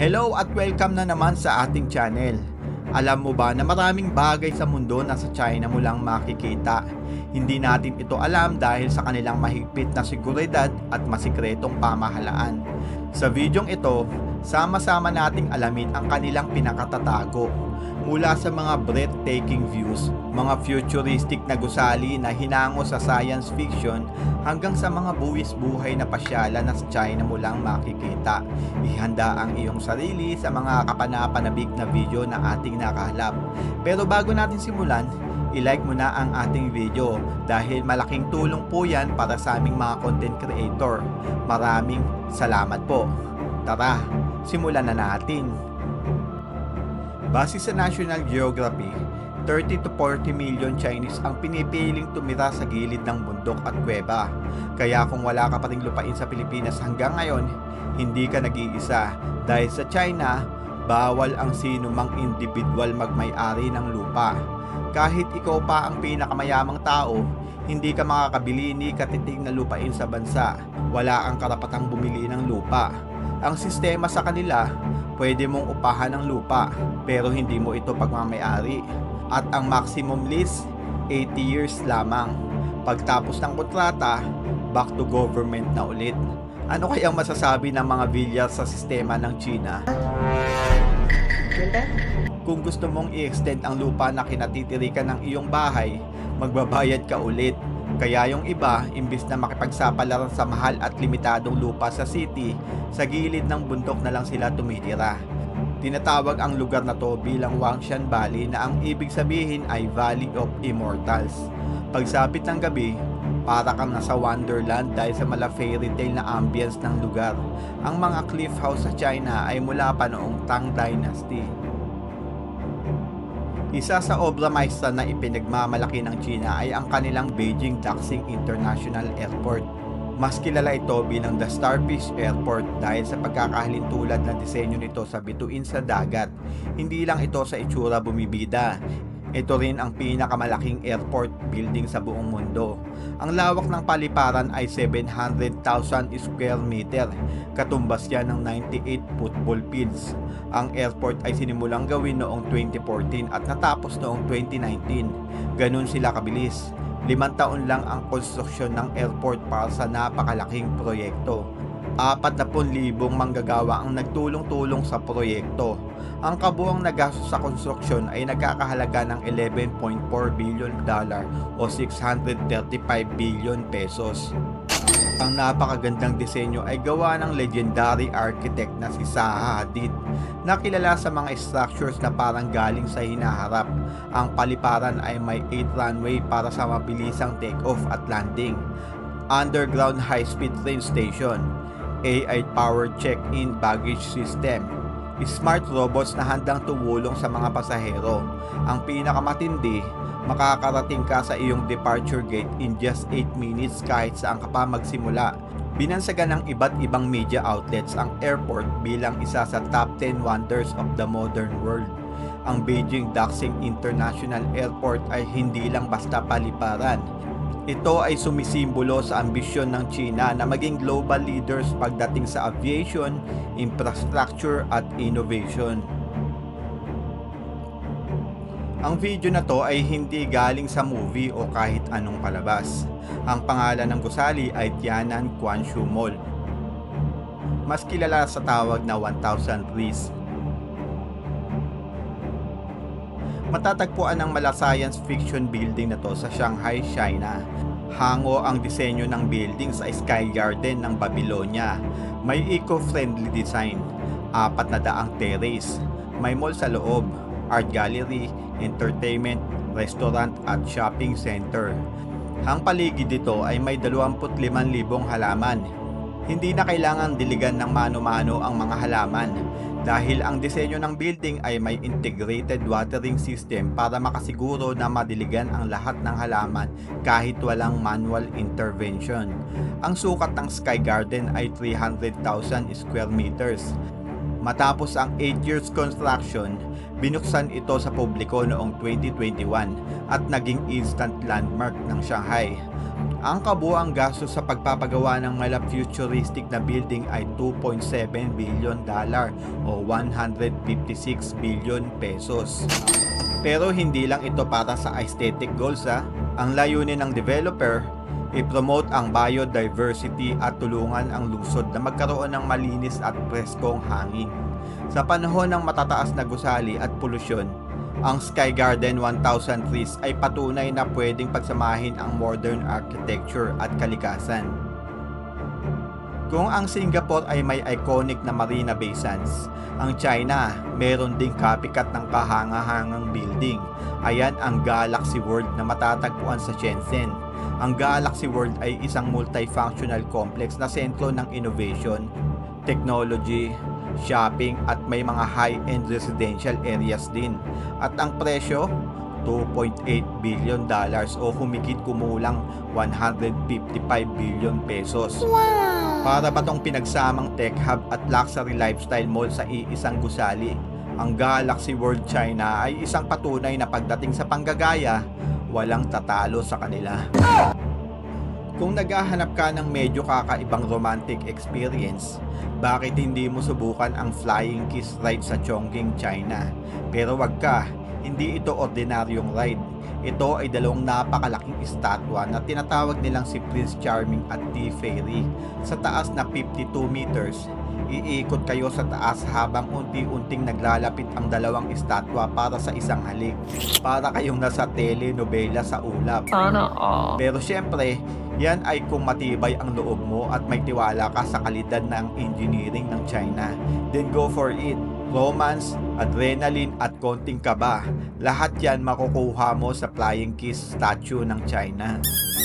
Hello at welcome na naman sa ating channel. Alam mo ba na maraming bagay sa mundo na sa China mo lang makikita? Hindi natin ito alam dahil sa kanilang mahigpit na seguridad at masikretong pamahalaan. Sa videong ito, sama-sama nating alamin ang kanilang pinakatatago. Mula sa mga breathtaking views, mga futuristic na gusali na hinango sa science fiction hanggang sa mga buwis buhay na pasyalan na sa China mo lang makikita. Ihanda ang iyong sarili sa mga kapanapanabik na video na ating nakahalap. Pero bago natin simulan, i-like mo na ang ating video dahil malaking tulong po yan para sa aming mga content creator. Maraming salamat po. Tara, simulan na natin. Base sa National Geography, 30 to 40 million Chinese ang pinipiling tumira sa gilid ng bundok at kuweba. Kaya kung wala ka pa ring lupain sa Pilipinas hanggang ngayon, hindi ka nag-iisa. Dahil sa China, bawal ang sino mang individual magmay-ari ng lupa. Kahit ikaw pa ang pinakamayamang tao, hindi ka makakabili ni katitig na lupain sa bansa. Wala kang karapatang bumili ng lupa. Ang sistema sa kanila, pwede mong upahan ng lupa pero hindi mo ito pagmamayari. At ang maximum lease, 80 years lamang. Pagtapos ng kontrata, back to government na ulit. Ano kayang masasabi ng mga villar sa sistema ng China? Kung gusto mong i-extend ang lupa na kinatitirikan ng iyong bahay, magbabayad ka ulit. Kaya yung iba, imbis na makipagsapalaran sa mahal at limitadong lupa sa city, sa gilid ng bundok na lang sila tumitira. Tinatawag ang lugar na to bilang Wangshan Valley na ang ibig sabihin ay Valley of Immortals. Pagsapit ng gabi, para kang nasa Wonderland dahil sa mala fairy tale na ambience ng lugar. Ang mga cliff house sa China ay mula pa noong Tang Dynasty. Isa sa obra maestra na ipinagmamalaki ng China ay ang kanilang Beijing Daxing International Airport. Mas kilala ito bilang the Starfish Airport dahil sa pagkakahalintulad na disenyo nito sa bituin sa dagat. Hindi lang ito sa itsura bumibida. Ito rin ang pinakamalaking airport building sa buong mundo. Ang lawak ng paliparan ay 700,000 square meter, katumbas yan ng 98 football fields. Ang airport ay sinimulang gawin noong 2014 at natapos noong 2019. Ganun sila kabilis. Limang taon lang ang konstruksyon ng airport para sa napakalaking proyekto. 40,000 manggagawa ang nagtulong-tulong sa proyekto. Ang kabuang nagastos sa konstruksyon ay nagkakahalaga ng 11.4 billion dollar o 635 billion pesos. Ang napakagandang disenyo ay gawa ng legendary architect na si Zaha Hadid na kilala sa mga structures na parang galing sa hinaharap. Ang paliparan ay may 8 runway para sa mabilisang take-off at landing. Underground high-speed train station, AI-powered check-in baggage system, smart robots na handang tumulong sa mga pasahero. Ang pinakamatindi, makakarating ka sa iyong departure gate in just 8 minutes kahit saan ka pa magsimula. Binansagan ng iba't ibang media outlets ang airport bilang isa sa top 10 wonders of the modern world. Ang Beijing Daxing International Airport ay hindi lang basta paliparan. Ito ay sumisimbolo sa ambisyon ng China na maging global leaders pagdating sa aviation, infrastructure at innovation. Ang video na to ay hindi galing sa movie o kahit anong palabas. Ang pangalan ng gusali ay Tianan Quanshu Mall. Mas kilala sa tawag na 1000 Trees. Matatagpuan ang mala science fiction building na to sa Shanghai, China. Hango ang disenyo ng building sa Sky Garden ng Babylonia. May eco-friendly design, apat na daang terrace, may mall sa loob, art gallery, entertainment, restaurant at shopping center. Ang paligid dito ay may 25,000 halaman. Hindi na kailangang diligan ng mano-mano ang mga halaman dahil ang disenyo ng building ay may integrated watering system para makasiguro na madiligan ang lahat ng halaman kahit walang manual intervention. Ang sukat ng Sky Garden ay 300,000 square meters. Matapos ang 8 years construction, binuksan ito sa publiko noong 2021 at naging instant landmark ng Shanghai. Ang kabuang gastos sa pagpapagawa ng mala futuristic na building ay 2.7 billion dollar o 156 billion pesos. Pero hindi lang ito para sa aesthetic goals ha. Ang layunin ng developer, i-promote ang biodiversity at tulungan ang lungsod na magkaroon ng malinis at preskong hangin. Sa panahon ng matataas na gusali at polusyon, ang Sky Garden 1000 trees ay patunay na pwedeng pagsamahin ang modern architecture at kalikasan. Kung ang Singapore ay may iconic na Marina Bay Sands, ang China meron ding copycat ng kahangahangang building. Ayan ang Galaxy World na matatagpuan sa Shenzhen. Ang Galaxy World ay isang multifunctional complex na sentro ng innovation, technology, shopping at may mga high-end residential areas din. At ang presyo, 2.8 billion dollars o humigit kumulang 155 billion pesos. Para ba tong pinagsamang tech hub at luxury lifestyle mall sa iisang gusali? Ang Galaxy World China ay isang patunay na pagdating sa panggagaya, walang tatalo sa kanila. Kung naghahanap ka ng medyo kakaibang romantic experience, bakit hindi mo subukan ang Flying Kiss ride sa Chongqing, China? Pero wag ka, hindi ito ordinaryong ride. Ito ay dalawang napakalaking estatwa na tinatawag nilang si Prince Charming at Tea Fairy. Sa taas na 52 meters, iikot kayo sa taas habang unti-unting naglalapit ang dalawang estatwa para sa isang halik. Para kayong nasa telenovela sa ulap. Pero syempre, yan ay kung matibay ang loob mo at may tiwala ka sa kalidad ng engineering ng China. Then go for it. Romance, adrenaline at konting kaba. Lahat yan makukuha mo sa Flying Kiss statue ng China.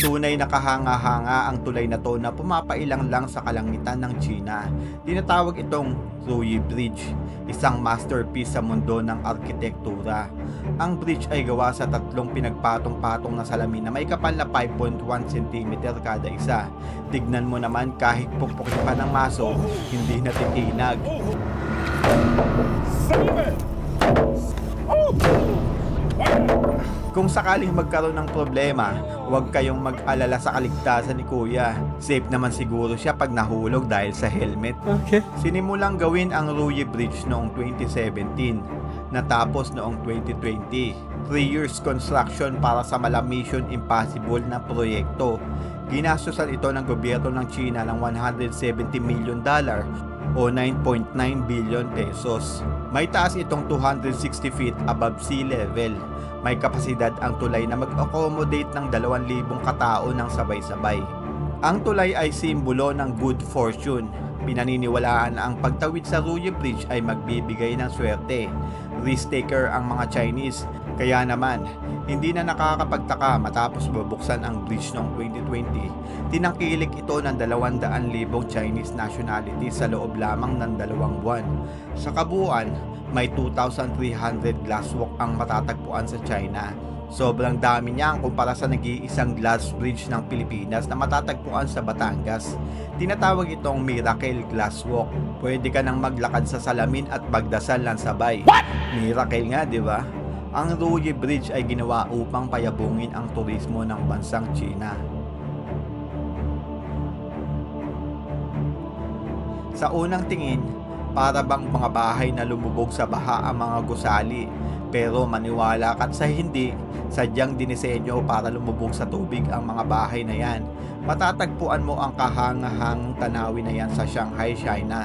Tunay na kahanga-hanga ang tulay na to na pumapailang lang sa kalangitan ng China. Tinatawag itong Ruyi Bridge, isang masterpiece sa mundo ng arkitektura. Ang bridge ay gawa sa tatlong pinagpatong-patong na salamin na may kapal na 5.1 cm kada isa. Tignan mo naman kahit pukpukin pa ng maso, hindi natitinag. Kung sakaling magkaroon ng problema, huwag kayong mag-alala sa kaligtasan ni Kuya. Safe naman siguro siya pag nahulog dahil sa helmet. Okay. Sinimulang gawin ang Ruyi Bridge noong 2017, natapos noong 2020. 3 years construction para sa mala Mission Impossible na proyekto. Ginastosan ito ng gobyerno ng China ng 170 million dollar o 9.9 billion pesos. May taas itong 260 feet above sea level. May kapasidad ang tulay na mag-accommodate ng 2,000 katao ng sabay-sabay. Ang tulay ay simbolo ng good fortune. Pinaniniwalaan na ang pagtawid sa Ruyi Bridge ay magbibigay ng swerte. Risk taker ang mga Chinese. Kaya naman, hindi na nakakapagtaka matapos bubuksan ang bridge noong 2020. Tinangkilik ito ng 200,000 Chinese nationality sa loob lamang ng dalawang buwan. Sa kabuuan, may 2,300 glasswalk ang matatagpuan sa China. Sobrang dami niya kumpara sa nag-iisang glass bridge ng Pilipinas na matatagpuan sa Batangas. Tinatawag itong Miracle Glass Walk. Pwede ka nang maglakad sa salamin at magdasal ng sabay. Miracle nga, di ba? Ang Ruyi Bridge ay ginawa upang payabungin ang turismo ng bansang China. Sa unang tingin, para bang mga bahay na lumubog sa baha ang mga gusali. Pero maniwala ka't sa hindi, sadyang dinisenyo para lumubog sa tubig ang mga bahay na yan. Matatagpuan mo ang kahangahangang tanawin na yan sa Shanghai, China.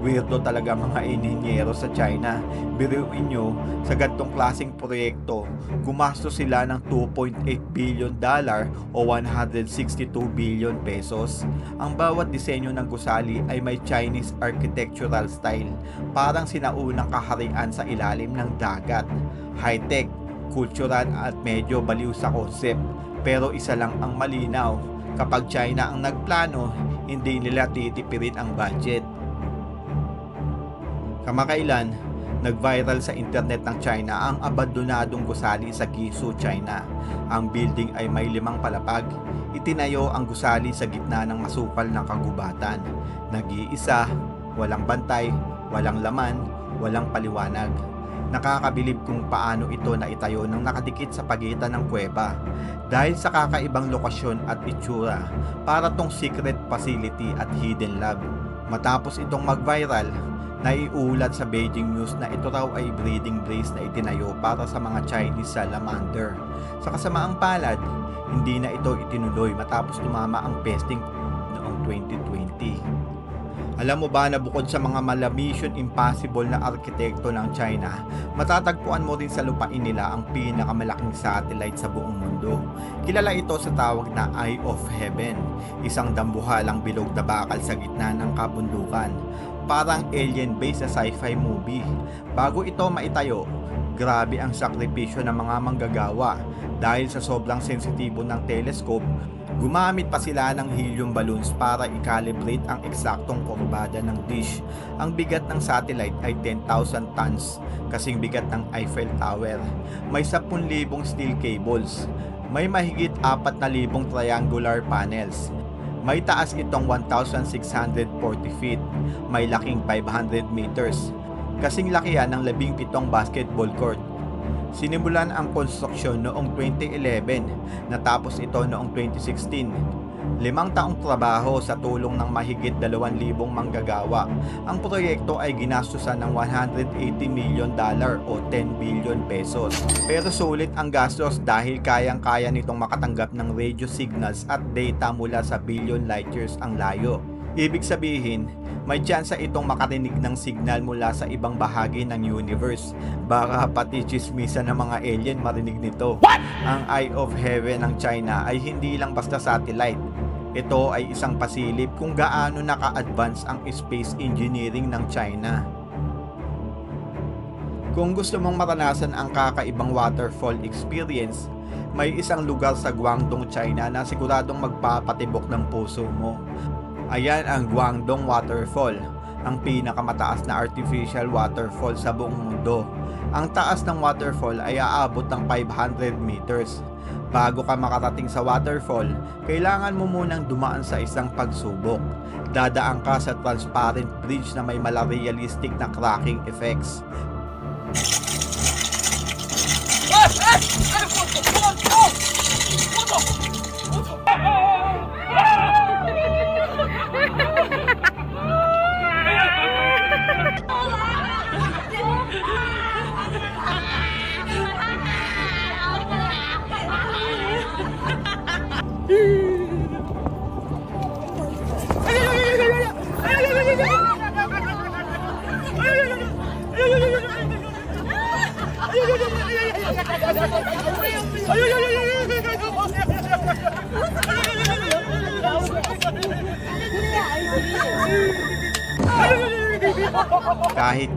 Weirdo talaga mga ininyero sa China. Biruin nyo, sa gantong klaseng proyekto, gumastos sila ng 2.8 billion dollar o 162 billion pesos. Ang bawat disenyo ng gusali ay may Chinese architectural style, parang sinaunang kaharian sa ilalim ng dagat. High-tech, kultural at medyo baliw sa concept. Pero isa lang ang malinaw, kapag China ang nagplano, hindi nila titipirin ang budget. Kamakailan, nag-viral sa internet ng China ang abandonadong gusali sa Gisu, China. Ang building ay may limang palapag. Itinayo ang gusali sa gitna ng masukal na kagubatan. Nag-iisa, walang bantay, walang laman, walang paliwanag. Nakakabilib kung paano ito naitayo ng nakadikit sa pagitan ng kuweba dahil sa kakaibang lokasyon at itsura para tong secret facility at hidden lab. Matapos itong mag-viral, naiulat sa Beijing News na ito raw ay breeding place na itinayo para sa mga Chinese salamander. Sa kasamaang palad, hindi na ito itinuloy matapos tumama ang pesting noong 2020. Alam mo ba na bukod sa mga mala Mission Impossible na arkitekto ng China, matatagpuan mo rin sa lupain nila ang pinakamalaking satellite sa buong mundo. Kilala ito sa tawag na Eye of Heaven, isang dambuhalang bilog na bakal sa gitna ng kabundukan. Parang alien based sa sci-fi movie. Bago ito maitayo, grabe ang sakripisyo ng mga manggagawa dahil sa sobrang sensitibo ng telescope Gumamit pa sila ng helium balloons para i-calibrate ang eksaktong kurbada ng dish. Ang bigat ng satellite ay 10,000 tons, kasing bigat ng Eiffel Tower. May 10,000 steel cables. May mahigit 4,000 triangular panels. May taas itong 1,640 feet. May laking 500 meters. Kasing laki yan ng 17 basketball court. Sinimulan ang konstruksyon noong 2011, natapos ito noong 2016. Limang taong trabaho sa tulong ng mahigit 2,000 manggagawa. Ang proyekto ay ginastusan ng 180 million dollar o 10 billion pesos. Pero sulit ang gastos dahil kayang-kaya nitong makatanggap ng radio signals at data mula sa billion light years ang layo. Ibig sabihin, may tsansa itong makarinig ng signal mula sa ibang bahagi ng universe. Baka pati chismisa ng mga alien marinig nito. Ang Eye of Heaven ng China ay hindi lang basta satellite. Ito ay isang pasilip kung gaano naka-advance ang space engineering ng China. Kung gusto mong maranasan ang kakaibang waterfall experience, may isang lugar sa Guangdong, China na siguradong magpapatibok ng puso mo. Ayan ang Guangdong Waterfall, ang pinakamataas na artificial waterfall sa buong mundo. Ang taas ng waterfall ay aabot ng 500 meters. Bago ka makarating sa waterfall, kailangan mo munang dumaan sa isang pagsubok. Dadaan ka sa transparent bridge na may mala-realistic na cracking effects. Kahit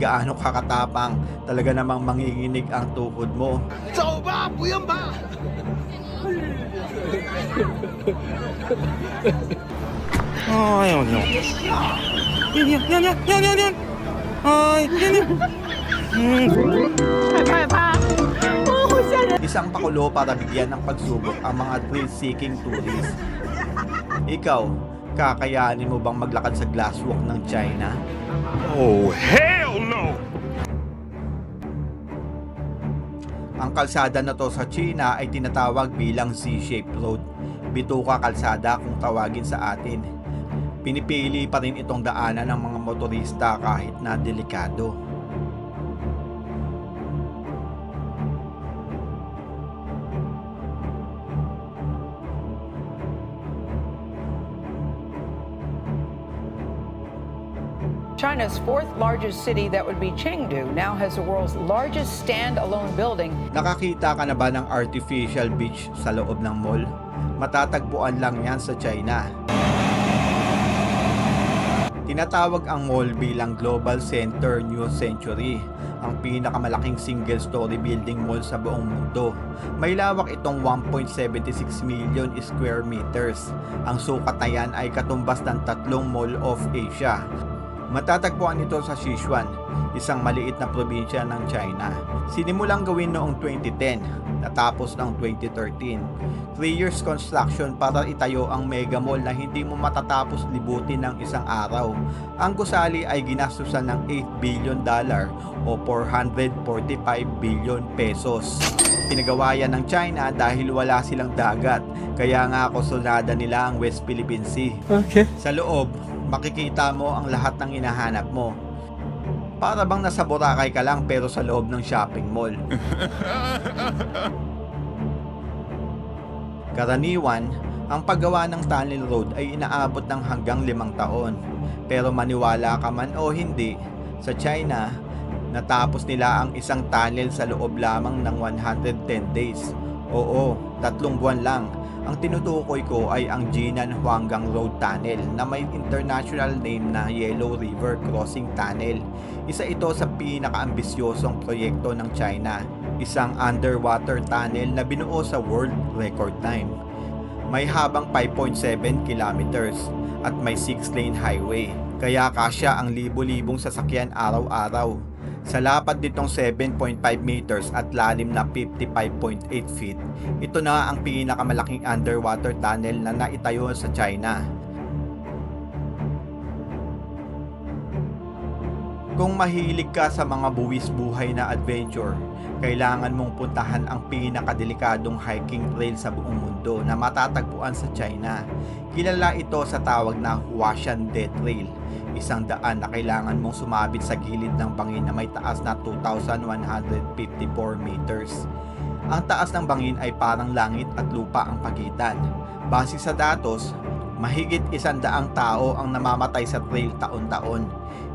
gaano kakatapang, talaga namang manginginig ang tukod mo. Sao ba? Puyang ba? Ay, yan, yan. Yan, yan, yan, yan, yan, yan, yan. Ay, yan, yan. Hmm. Isang pakulo para bigyan ng pagsubok ang mga thrill-seeking tourists. Ikaw, kakayanin mo bang maglakad sa glasswalk ng China? Oh, hell! Ang kalsada na to sa China ay tinatawag bilang Z-shaped road. Bituka kalsada kung tawagin sa atin. Pinipili pa rin itong daanan ng mga motorista kahit na delikado. China's fourth largest city, that would be Chengdu, now has the world's largest standalone building. Nakakita ka na ba ng artificial beach sa loob ng mall? Matatagpuan lang yan sa China. Tinatawag ang mall bilang Global Center New Century, ang pinakamalaking single-story building mall sa buong mundo. May lawak itong 1.76 million square meters. Ang sukat na yan ay katumbas ng tatlong Mall of Asia. Matatagpuan ito sa Sichuan, isang maliit na probinsya ng China. Sinimulang gawin noong 2010, natapos ng 2013. 3 years construction para itayo ang mega mall na hindi mo matatapos libutin ng isang araw. Ang gusali ay ginastusan ng 8 billion dollar o 445 billion pesos. Pinagawa yan ng China dahil wala silang dagat, kaya nga kusunada nila ang West Philippine Sea. Okay. Sa loob, makikita mo ang lahat ng hinahanap mo. Para bang nasa Boracay ka lang pero sa loob ng shopping mall. Karaniwan, ang paggawa ng tunnel road ay inaabot ng hanggang limang taon. Pero maniwala ka man o hindi, sa China, natapos nila ang isang tunnel sa loob lamang ng 110 days. Oo, tatlong buwan lang. Ang tinutukoy ko ay ang Jinan Huanggang Road Tunnel na may international name na Yellow River Crossing Tunnel. Isa ito sa pinakaambisyosong proyekto ng China, isang underwater tunnel na binuo sa world record time. May habang 5.7 kilometers at may 6-lane highway, kaya kasya ang libo-libong sasakyan araw-araw. Sa lapad nitong 7.5 meters at lalim na 55.8 feet, ito na ang pinakamalaking underwater tunnel na naitayo sa China. Kung mahilig ka sa mga buwis buhay na adventure, kailangan mong puntahan ang pinakadelikadong hiking trail sa buong mundo na matatagpuan sa China. Kilala ito sa tawag na Huashan Death Trail, isang daan na kailangan mong sumabit sa gilid ng bangin na may taas na 2,154 meters. Ang taas ng bangin ay parang langit at lupa ang pagitan. Base sa datos, mahigit isandaang tao ang namamatay sa trail taon-taon.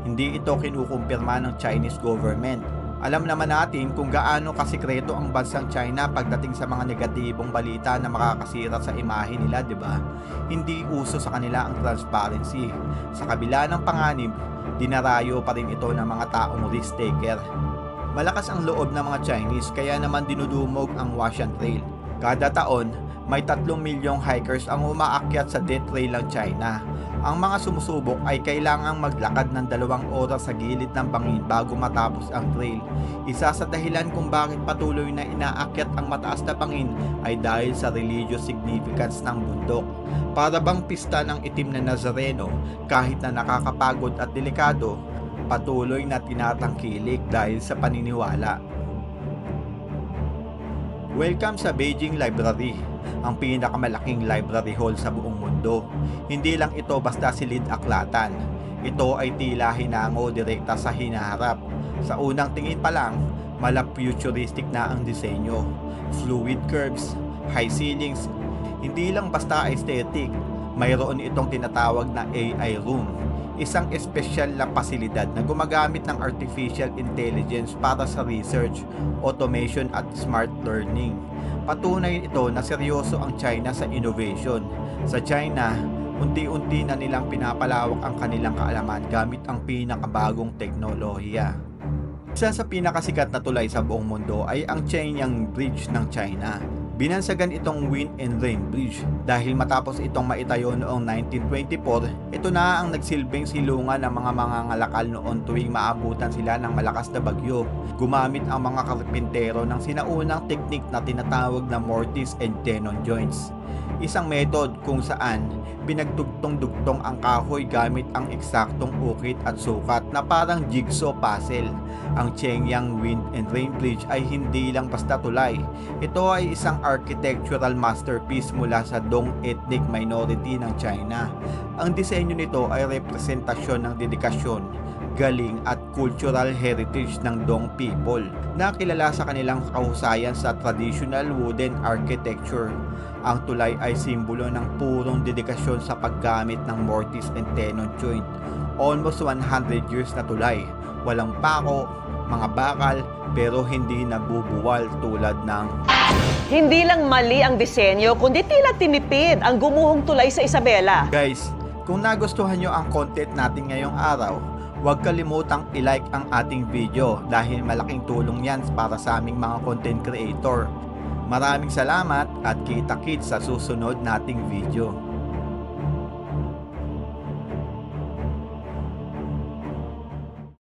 Hindi ito kinukumpirma ng Chinese government. Alam naman natin kung gaano kasikreto ang bansang China pagdating sa mga negatibong balita na makakasira sa imahe nila, 'di ba? Hindi uso sa kanila ang transparency. Sa kabila ng panganib, dinarayo pa rin ito ng mga taong risk taker. Malakas ang loob ng mga Chinese kaya naman dinudumog ang Washan Trail. Kada taon, may 3 milyong hikers ang umaakyat sa Death Trail ng China. Ang mga sumusubok ay kailangang maglakad ng dalawang oras sa gilid ng bangin bago matapos ang trail. Isa sa dahilan kung bakit patuloy na inaakyat ang mataas na bangin ay dahil sa religious significance ng bundok. Para bang pista ng itim na Nazareno, kahit na nakakapagod at delikado, patuloy na tinatangkilik dahil sa paniniwala. Welcome sa Beijing Library, ang pinakamalaking library hall sa buong mundo. Hindi lang ito basta silid aklatan. Ito ay tila hinango direkta sa hinaharap. Sa unang tingin pa lang, mala futuristic na ang disenyo. Fluid curves, high ceilings, hindi lang basta aesthetic. Mayroon itong tinatawag na AI room isang espesyal na pasilidad na gumagamit ng artificial intelligence para sa research, automation at smart learning. Patunay ito na seryoso ang China sa innovation. Sa China, unti-unti na nilang pinapalawak ang kanilang kaalaman gamit ang pinakabagong teknolohiya. Isa sa pinakasikat na tulay sa buong mundo ay ang Shenyang Bridge ng China. Binansagan itong Wind and Rain Bridge dahil matapos itong maitayo noong 1924, ito na ang nagsilbing silungan ng mga mangangalakal noon tuwing maabutan sila ng malakas na bagyo. Gumamit ang mga karpintero ng sinaunang teknik na tinatawag na mortise and tenon joints. Isang method kung saan pinagdugtong-dugtong ang kahoy gamit ang eksaktong ukit at sukat na parang jigsaw puzzle. Ang Chengyang Wind and Rain Bridge ay hindi lang basta tulay. Ito ay isang architectural masterpiece mula sa Dong ethnic minority ng China. Ang disenyo nito ay representasyon ng dedikasyon, galing at cultural heritage ng Dong people na kilala sa kanilang kahusayan sa traditional wooden architecture. Ang tulay ay simbolo ng purong dedikasyon sa paggamit ng mortise and tenon joint. Almost 100 years na tulay. Walang pako, mga bakal, pero hindi nabubuwal tulad ng Hindi lang mali ang disenyo, kundi tila tinipid ang gumuhong tulay sa Isabela. Guys, kung nagustuhan nyo ang content natin ngayong araw, huwag kalimutang i-like ang ating video dahil malaking tulong yan para sa aming mga content creator. Maraming salamat at kita-kits sa susunod nating video.